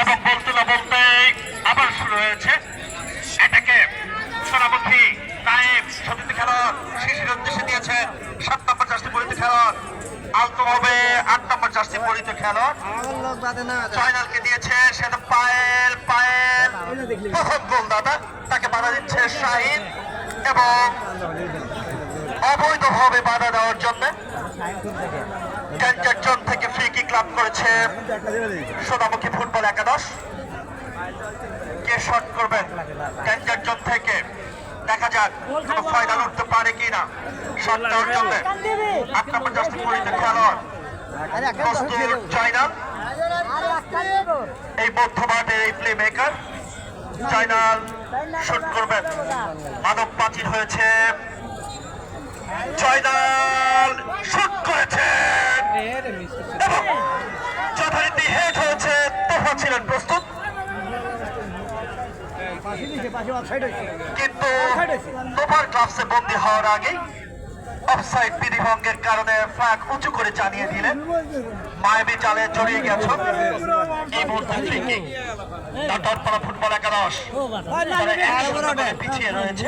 এবং বলতে না বলতে আবার শুরু হয়েছে এটাকে সোনামুখী নাইম সতীর্থ খেলোয়াড় উদ্দেশ্যে দিয়েছেন সাত নম্বর জার্সি পরিত খেলোয়াড় আলতো আট নম্বর জার্সি পরিত খেলোয়াড় ফাইনালকে দিয়েছে সেটা পায়েল পায়েল দাদা তাকে বাধা দিচ্ছে শাহিন এবং অবৈধভাবে বাধা দেওয়ার জন্য ডেঞ্জার জোন থেকে ফ্রি কিক লাভ করেছে সোনামুখী ফুটবল একাদশ। কে শট করবেন ডেঞ্জার জোন থেকে। দেখা যাক কোনো ফাইনাল উঠতে পারে কিনা। শট দেওয়ার জন্য আট নম্বর জার্সি পরিত খেলোয়াড় জয়নাল এই মধ্যমাঠের এই প্লে মেকার জয়নাল শুট করবেন মানব প্রাচীর হয়েছে। জয়নাল শুট করেছেন এবং যথারীতি হেড হয়েছে তোফা ছিলেন প্রস্তুত। কিন্তু তোফার গ্লাভসে বন্দী হওয়ার আগেই অফসাইড বিধিভঙ্গের কারণে ফ্ল্যাগ উঁচু করে জানিয়ে দিলেন। মায়াবী জালে জড়িয়ে গেছ নাটরপাড়া ফুটবল একাদশ। পিছিয়ে রয়েছে।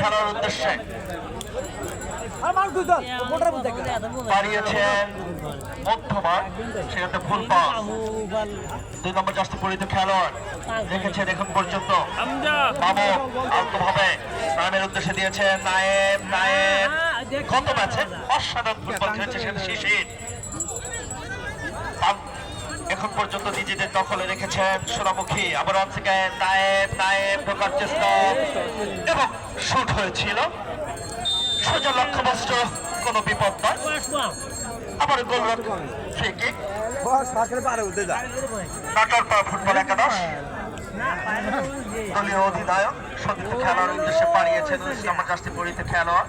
খেলার উদ্দেশ্যে। পাস দুই নম্বর খেলোয়াড়। রেখেছেন এখন পর্যন্ত। মামুন আলতোভাবে নামের উদ্দেশ্যে দিয়েছেন নায়েব নায়েব। গত ম্যাচে অসাধারণ ফুটবল খেলেছে সেখানে শিশির। এখন পর্যন্ত নিজেদের দখলে রেখেছেন সোনামুখী। আবার অন সেকেন্ড নায়েব নায়েব ঢোকার চেষ্টা। এবং শুট হয়েছিল। সোজা লক্ষ্যবস্ত কোনো বিপদ নয়। আবার গোল কিক নাটোর পা ফুটবল একাদশ। দলীয় অধিনায়ক, সতীর্থ খেলার উদ্দেশ্যে পাড়িয়েছেন নম্বর কাস্তি পরিতে খেলোয়াড়।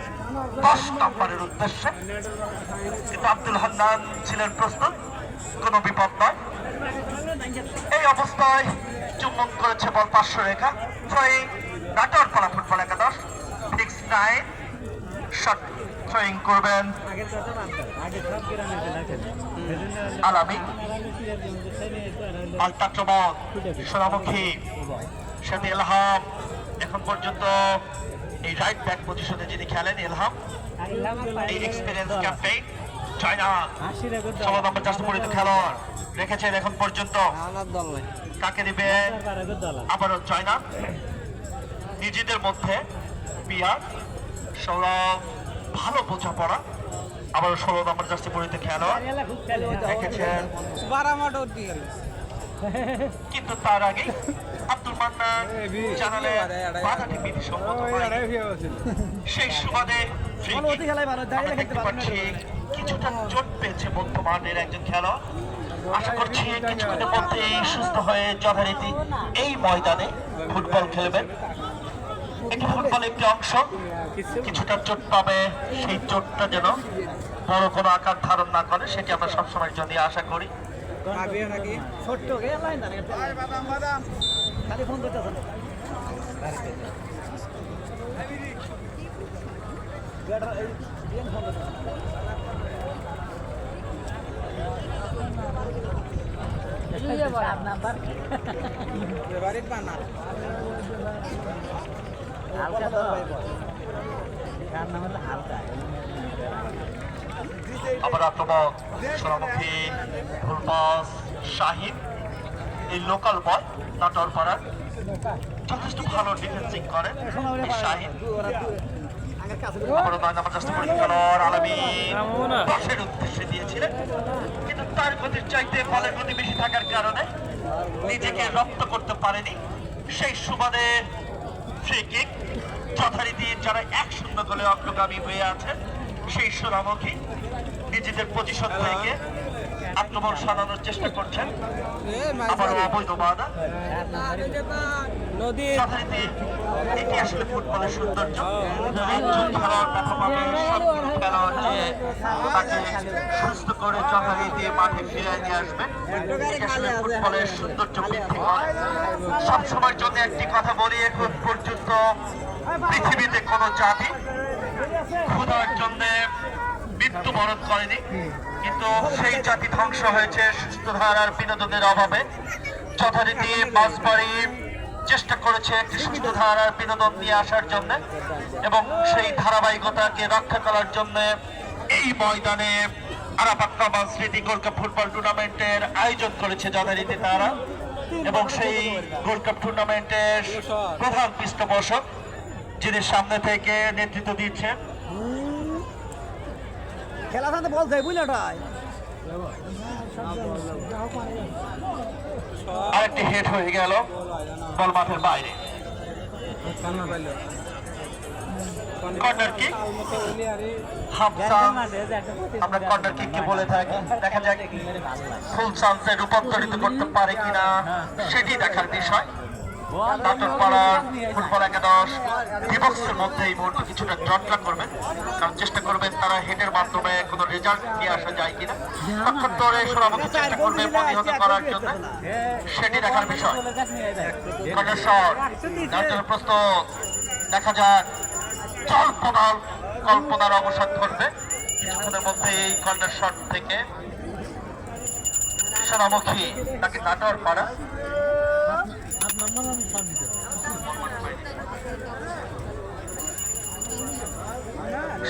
দশ নম্বরের উদ্দেশ্যে কিন্তু আব্দুল হান্নান ছিলেন প্রস্তুত কোনো বিপদ নয়। এই অবস্থায় চুম্বন করেছে বল পাঁচশো রেখা। থ্রোয়িং নাটোর পাড়া ফুটবল একাদশ। সিক্স নাইন শট থ্রোয়িং করবেন আলামী। আলতাক্রমণ সোনামুখী সাথে এলহাম এখন পর্যন্ত এই রাইট ব্যাক পজিশনে যিনি খেলেন এলহাম এই এক্সপিরিয়েন্স ক্যাম্পেইন চায়না ষোলো নম্বর চারশো পরিচিত খেলোয়াড় রেখেছেন এখন পর্যন্ত। কাকে দিবে? আবারও চায়না নিজেদের মধ্যে বিয়ার সৌরভ ভালো বোঝাপড়া। আবারও ষোলো নম্বর জার্সি পরিচিত খেলোয়াড় রেখেছেন। কিন্তু তার আগে আব্দুল মান্নান জানালে বাধাটি বিধি সম্মত। সেই সুবাদে দেখতে পাচ্ছি কিছুটা চোট পেয়েছে বর্তমানের একজন খেলোয়াড়। আশা করছি কিছুক্ষণের সুস্থ হয়ে যথারীতি এই ময়দানে ফুটবল খেলবেন। এটি ফুটবল একটি অংশ। কিছুটা চোট পাবে সেই চোটটা যেন বড় কোনো আকার ধারণ না করে সেটি আমরা সবসময়ের জন্য আশা করি। খাবিও নাকি ছোট্ট গেলাই না খালি ফোন নাম্বার বাড়ির বানা হালকা তো হালকা। আবার শাহিন। এই লোকাল বয় নাটোর যথেষ্ট ভালো ডিফেন্সিং শাহিন। কিন্তু তার থাকার কারণে নিজেকে রপ্ত করতে পারেনি। সেই সুবাদে যথারীতি যারা এক শূন্য গোলে অগ্রগামী হয়ে আছে সেই সোনামুখী নিজেদের পজিশন থেকে আক্রমণ সাজানোর চেষ্টা করছেন। আবার অবৈধ বাধা। এটি আসলে ফুটবলের সৌন্দর্য। সুস্থ করে যথারীতি মাঠে ফিরে নিয়ে আসবে। ফুটবলের সৌন্দর্য বৃদ্ধি সবসময়ের জন্য একটি কথা বলি, এখন পর্যন্ত পৃথিবীতে কোনো জাতি ক্ষুধার জন্য মৃত্যুবরণ করেনি, কিন্তু সেই জাতি ধ্বংস হয়েছে সুস্থ ধারার বিনোদনের অভাবে। যথারীতি বাসবাড়ি চেষ্টা করেছে একটি সুস্থ ধারার বিনোদন নিয়ে আসার জন্য এবং সেই ধারাবাহিকতাকে রক্ষা করার জন্য এই ময়দানে আরাপাক্কা স্মৃতি গোল্ড ফুটবল টুর্নামেন্টের আয়োজন করেছে যথারীতি তারা এবং সেই গোল্ড টুর্নামেন্টের প্রধান পৃষ্ঠপোষক, যিনি সামনে থেকে নেতৃত্ব দিচ্ছেন খেলা থাকতে বল যাই বুঝলে ওটাই আরেকটি হেড হয়ে গেল বল মাঠের বাইরে। কর্নার কিক আমরা কর্নার কিক কে বলে থাকি? দেখা যাক। ফুল চান্সে রূপান্তরিত করতে পারে কিনা সেটি দেখার বিষয়। নাটক পাড়ার ফুটবল একাদশ বিভক্সের মধ্যে এই মুহূর্তে কিছুটা জটলা করবেন, কারণ চেষ্টা করবেন তারা হেডের মাধ্যমে কোনো রেজাল্ট নিয়ে আসা যায় কিনা। পক্ষান্তরে সোনামুখী চেষ্টা করবে প্রতিহত করার জন্য। সেটি দেখার বিষয়। শট যার প্রস্তুত। দেখা যাক, কল্পনার কল্পনার অবসান ঘটবে। কিছুক্ষণের মধ্যে এই শট থেকে সোনামুখী তাকে নাটোর পাড়া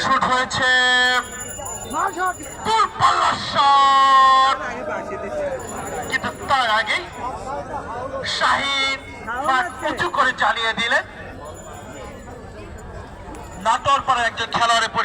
শুট হয়েছে দূরপাল্লার শট আগে বাসি দিছে কিন্তু তার আগে শাহিন মাঠ উঁচু করে চালিয়ে দিলেন। নাটোর পাড়ার একজন খেলোয়াড়ের পরি-